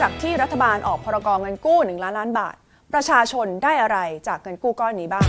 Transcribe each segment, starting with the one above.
จากที่รัฐบาลออกพรกรเงินกู้ 1 ล้านล้านบาท ประชาชนได้อะไรจากเงินกู้ก้อนนี้บ้าง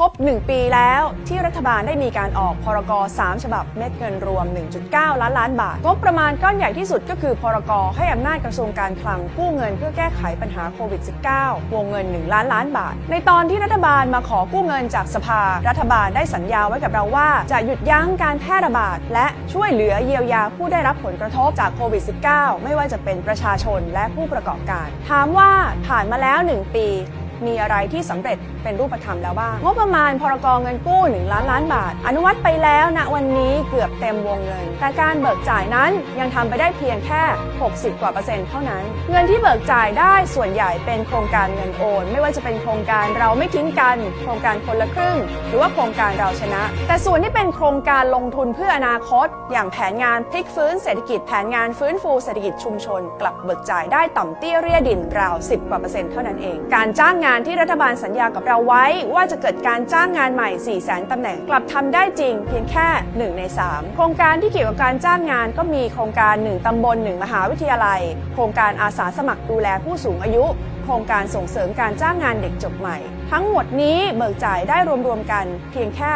ครบ 1 ปีแล้วที่รัฐบาลได้มีการออกพรก3ฉบับเม็ดเงินรวม 1.9 ล้านล้านบาทงบประมาณก้อนใหญ่ที่สุดก็คือพรกให้อำนาจกระทรวงการคลังกู้เงินเพื่อแก้ไขปัญหาโควิด -19 วงเงิน 1 ล้านล้านบาท ในตอนที่รัฐบาลมาขอกู้เงินจากสภา รัฐบาลได้สัญญาไว้กับเราว่า จะหยุดยั้งการแพร่ระบาด และช่วยเหลือเยียวยาผู้ได้รับผลกระทบจากโควิด -19 ไม่ว่าจะเป็นประชาชนและผู้ประกอบการ ถามว่าผ่านมาแล้ว 1 ปี มีอะไรที่สำเร็จเป็นรูปธรรมแล้วบ้าง งบประมาณพรกองเงินกู้ 1 ล้านล้านบาท อนุมัติไปแล้วณวันนี้เกือบเต็มวงเงิน แต่การเบิกจ่ายนั้นยังทำไปได้เพียงแค่ 60 กว่าเปอร์เซ็นต์เท่านั้น เงินที่เบิกจ่ายได้ส่วนใหญ่เป็นโครงการเงินโอน ไม่ว่าจะเป็นโครงการเราไม่ทิ้งกัน โครงการคนละครึ่ง หรือว่าโครงการเราชนะ แต่ส่วนที่เป็นโครงการลงทุนเพื่ออนาคต อย่างแผนงานพลิกฟื้นเศรษฐกิจแผนงานฟื้นฟูเศรษฐกิจชุมชน กลับเบิกจ่ายได้ต่ำเตี้ยเรียดินราว 10กว่าเปอร์เซ็นต์เท่านั้นเอง การจ้างงานที่รัฐบาลสัญญากับเราไว้ ว่าจะเกิดการจ้างงานใหม่4 0 0แสนตำแหน่งกลับทำได้จริง เพียงแค่ 1 ใน 3 โครงการที่เกี่ยวกับการจ้างงานก็มีโครงการ 1ตำบล 1 มหาวิทยาลัย โครงการอาสาสมัครดูแลผู้สูงอายุ โครงการส่งเสริมการจ้างงานเด็กจบใหม่ ทั้งหมดนี้เบิกจ่ายได้รวมๆกันเพียงแค่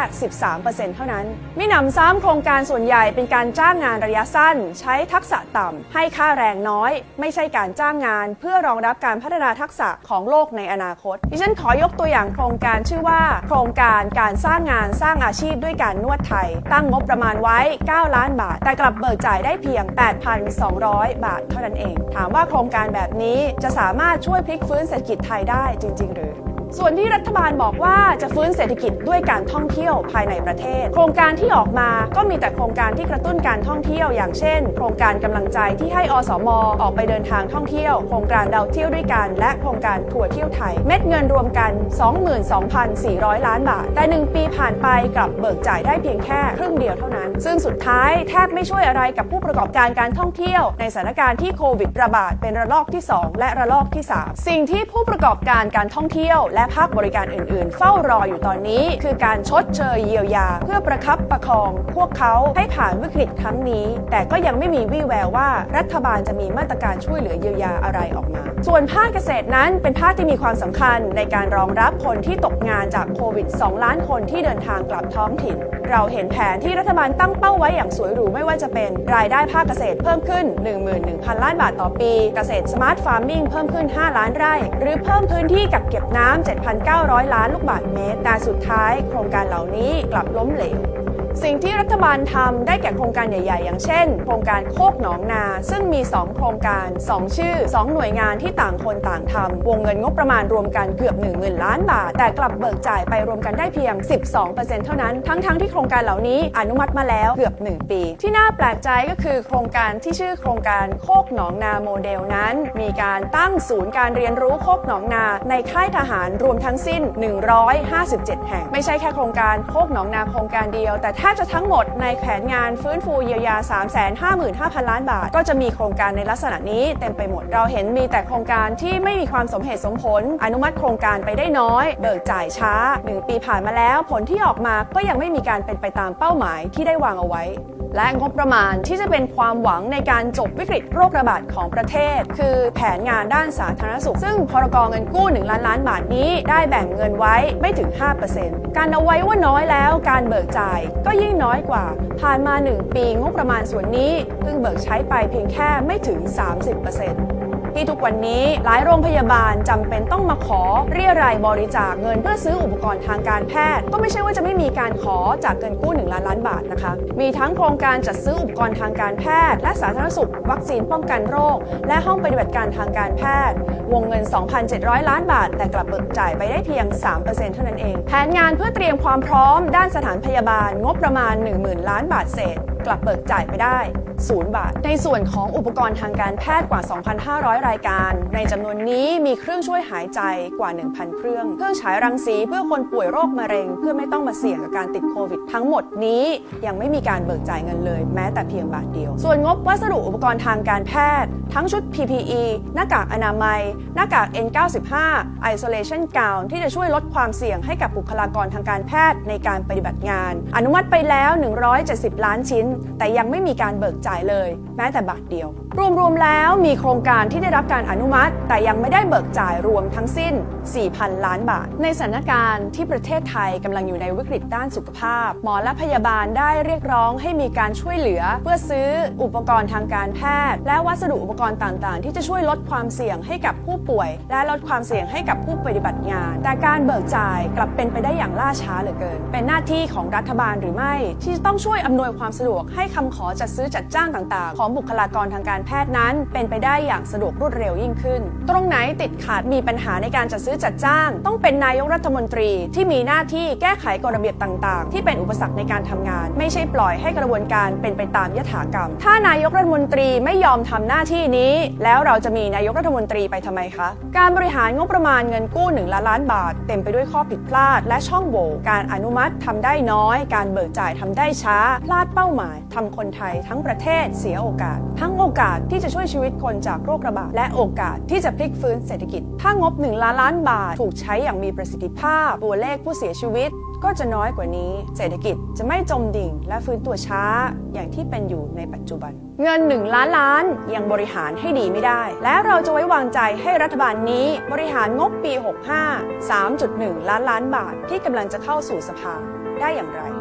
13%เท่านั้น มิหนำซ้ำโครงการส่วนใหญ่เป็นการจ้างงานระยะสั้น ใช้ทักษะต่ำ ให้ค่าแรงน้อย ไม่ใช่การจ้างงาน เพื่อรองรับการพัฒนาทักษะของโลกในอนาคต ดิฉันขอยกตัวอย่างโครงการชื่อว่า โครงการการสร้างงานสร้างอาชีพด้วยการนวดไทย ตั้งงบประมาณไว้ 9 ล้านบาท แต่กลับเบิกจ่ายได้เพียง 8,200 บาทเท่านั้นเอง ถามว่าโครงการแบบนี้จะสามารถช่วยพลิกฟื้นเศรษฐกิจไทยได้จริง ๆ หรือ ส่วนที่รัฐบาลบอกว่าจะฟื้นเศรษฐกิจด้วยการท่องเที่ยวภายในประเทศ โครงการที่ออกมาก็มีแต่โครงการที่กระตุ้นการท่องเที่ยวอย่างเช่น โครงการกำลังใจที่ให้อสมออกไปเดินทางท่องเที่ยว โครงการเราเที่ยวด้วยกัน และโครงการทัวร์เที่ยวไทย เม็ดเงินรวมกัน 22,400 ล้านบาท แต่ 1 ปีผ่านไปกลับเบิกจ่ายได้เพียงแค่ ครึ่งเดียวเท่านั้น ซึ่งสุดท้ายแทบไม่ช่วยอะไรกับผู้ประกอบการการท่องเที่ยว ในสถานการณ์ที่โควิดระบาดเป็นระลอกที่ 2 และระลอกที่ 3 สิ่งที่ผู้ประกอบการการท่องเที่ยวและภาคบริการอื่นๆ เฝ้ารออยู่ตอนนี้ คือการชดเชยเยียวยา เพื่อประคับประคอง พวกเขาให้ผ่านวิกฤตครั้งนี้ แต่ก็ยังไม่มีวี่แววว่ารัฐบาลจะมีมาตรการช่วยเหลือเยียวยาอะไรออกมา ส่วนภาคเกษตรนั้นเป็นภาคที่มีความสำคัญในการรองรับคนที่ตกงานจากโควิด 2 ล้านคนที่เดินทางกลับท้องถิ่น เราเห็นแผนที่รัฐบาลตั้งเป้าไว้อย่างสวยหรูไม่ว่าจะเป็น รายได้ภาคเกษตรเพิ่มขึ้น 11,000 ล้านบาทต่อปี เกษตรสมาร์ทฟาร์มิ่งเพิ่มขึ้น 5 ล้านไร่ หรือเพิ่มพื้นที่กักเก็บน้ำ7,900 ล้านลูกบาทเมตร แต่สุดท้ายโครงการเหล่านี้กลับล้มเหลว สิ่งที่รัฐบาลทำได้แก่โครงการใหญ่ ๆ อย่างเช่น โครงการโคกหนองนา ซึ่งมี 2 โครงการ 2 ชื่อ 2 หน่วยงานที่ต่างคนต่างทำวงเงินงบประมาณรวมกันเกือบ 1 0,000 ล้านบาท แต่กลับเบิกจ่ายไปรวมกันได้เพียง 12%เท่านั้น ทั้งๆทที่โครงการเหล่านี้อนุมัติมาแล้วเกือบ 1 ปี ที่น่าแปลกใจก็คือโครงการที่ชื่อโครงการโคกหนองนาโมเดลนั้น มีการตั้งศูนย์การเรียนรู้โคกหนองนา ในค่ายทหารรวมทั้งสิ้น 157 แห่ง ไม่ใช่แค่โครงการโคกหนองนาโครงการเดียวแต่ทบจะทั้งหมดในแผนงานฟื้นฟูเยียวยา 355,000 ล้านบาท ก็จะมีโครงการในลักษณะนี้เต็มไปหมด เราเห็นมีแต่โครงการที่ไม่มีความสมเหตุสมผล อนุมัติโครงการไปได้น้อย เบิกจ่ายช้า 1 ปีผ่านมาแล้ว ผลที่ออกมาก็ยังไม่มีการเป็นไปตามเป้าหมายที่ได้วางเอาไว้ และงบประมาณที่จะเป็นความหวังในการจบวิกฤตโรคระบาดของประเทศ คือแผนงานด้านสาธารณสุข ซึ่งพรกองเงินกู้ 1 ล้านล้านบาทนี้ได้แบ่งเงินไว้ไม่ถึง 5%การเอาไว้ว่าน้อยแล้วการเบิกจ่ายก็ยิ่งน้อยกว่า ผ่านมา 1 ปีงบประมาณส่วนนี้เพิ่งเบิกใช้ไปเพียงแค่ไม่ถึง 30% ที่ทุกวันนี้หลายโรงพยาบาลจำเป็นต้องมาขอเรียรายบริจาคเงินเพื่อซื้ออุปกรณ์ทางการแพทย์ ก็ไม่ใช่ว่าจะไม่มีการขอจากเงินกู้ 1 ล้านล้านบาทนะคะ มีทั้งโครงการจัดซื้ออุปกรณ์ทางการแพทย์ และสาธารณสุข วัคซีนป้องกันโรค และห้องปฏิบัติการทางการแพทย์ วงเงิน 2,700 ล้านบาท แต่กลับเบิกจ่ายไปได้เพียง 3%เท่านั้นเอง แผนงานเพื่อเตรียมความพร้อมด้านสถานพยาบาลงบประมาณ 10,000 ล้านบาทเศษ กลับเบิกจ่ายไปได้ 0 บาท ในส่วนของอุปกรณ์ทางการแพทย์กว่า 2,500 รายการ ในจำนวนนี้มีเครื่องช่วยหายใจกว่า 1,000 เครื่อง เครื่องฉายรังสีเพื่อคนป่วยโรคมะเร็ง เพื่อไม่ต้องมาเสี่ยงกับการติดโควิด ทั้งหมดนี้ยังไม่มีการเบิกจ่ายเงินเลย แม้แต่เพียงบาทเดียว ส่วนงบวัสดุอุปกรณ์ทางการแพทย์ ทั้งชุด PPE หน้ากากอนามัย หน้ากาก N95 Isolation Gown ที่จะช่วยลดความเสี่ยงให้กับบุคลากรทางการแพทย์ในการปฏิบัติงาน อนุมัติไปแล้ว 170 ล้านชิ้นแต่ยังไม่มีการเบิกจ่ายเลย แม้แต่บาทเดียว รวมๆแล้วมีโครงการที่ได้รับการอนุมัติ แต่ยังไม่ได้เบิกจ่ายรวมทั้งสิ้น 4,000 ล้านบาท ในสถานการณ์ที่ประเทศไทยกำลังอยู่ในวิกฤตด้านสุขภาพ หมอและพยาบาลได้เรียกร้องให้มีการช่วยเหลือ เพื่อซื้ออุปกรณ์ทางการแพทย์ และวัสดุอุปกรณ์ต่างๆ ที่จะช่วยลดความเสี่ยงให้กับผู้ป่วย และลดความเสี่ยงให้กับผู้ปฏิบัติงาน แต่การเบิกจ่ายกลับเป็นไปได้อย่างล่าช้าเหลือเกิน เป็นหน้าที่ของรัฐบาลหรือไม่ ที่จะต้องช่วยอำนวยความสะดวกให้คำขอจัดซื้อจัดจ้างต่างๆ ของบุคลากรทางการแพทย์นั้น เป็นไปได้อย่างสะดวกรวดเร็วยิ่งขึ้น ตรงไหนติดขัดมีปัญหาในการจัดซื้อจัดจ้าง ต้องเป็นนายกรัฐมนตรีที่มีหน้าที่แก้ไขกฎระเบียบต่างๆ ที่เป็นอุปสรรคในการทำงาน ไม่ใช่ปล่อยให้กระบวนการเป็นไปตามยถากรรม ถ้านายกรัฐมนตรีไม่ยอมทำหน้าที่นี้ แล้วเราจะมีนายกรัฐมนตรีไปทำไมคะ การบริหารงบประมาณเงินกู้1ล้านล้านบาท เต็มไปด้วยข้อผิดพลาด และช่องโหว่การอนุมัติทำได้น้อย การเบิกจ่ายทำได้ช้า พลาดเป้าหมายายทำคนไทยทั้งประเทศเสียโอกาส ทั้งโอกาสที่จะช่วยชีวิตคนจากโรคระบาดและโอกาสที่จะพลิกฟื้นเศรษฐกิจ ถ้างบ 1 ล้านล้านบาท ถูกใช้อย่างมีประสิทธิภาพ ตัวเลขผู้เสียชีวิต ก็จะน้อยกว่านี้ เศรษฐกิจจะไม่จมดิ่ง และฟื้นตัวช้า อย่างที่เป็นอยู่ในปัจจุบัน เงิน 1 ล้านล้านยังบริหารให้ดีไม่ได้ และเราจะไว้วางใจให้รัฐบาลนี้บริหารงบปี 65 3.1 ล้านล้านบาทที่กำลังจะเข้าสู่สภาได้อย่างไร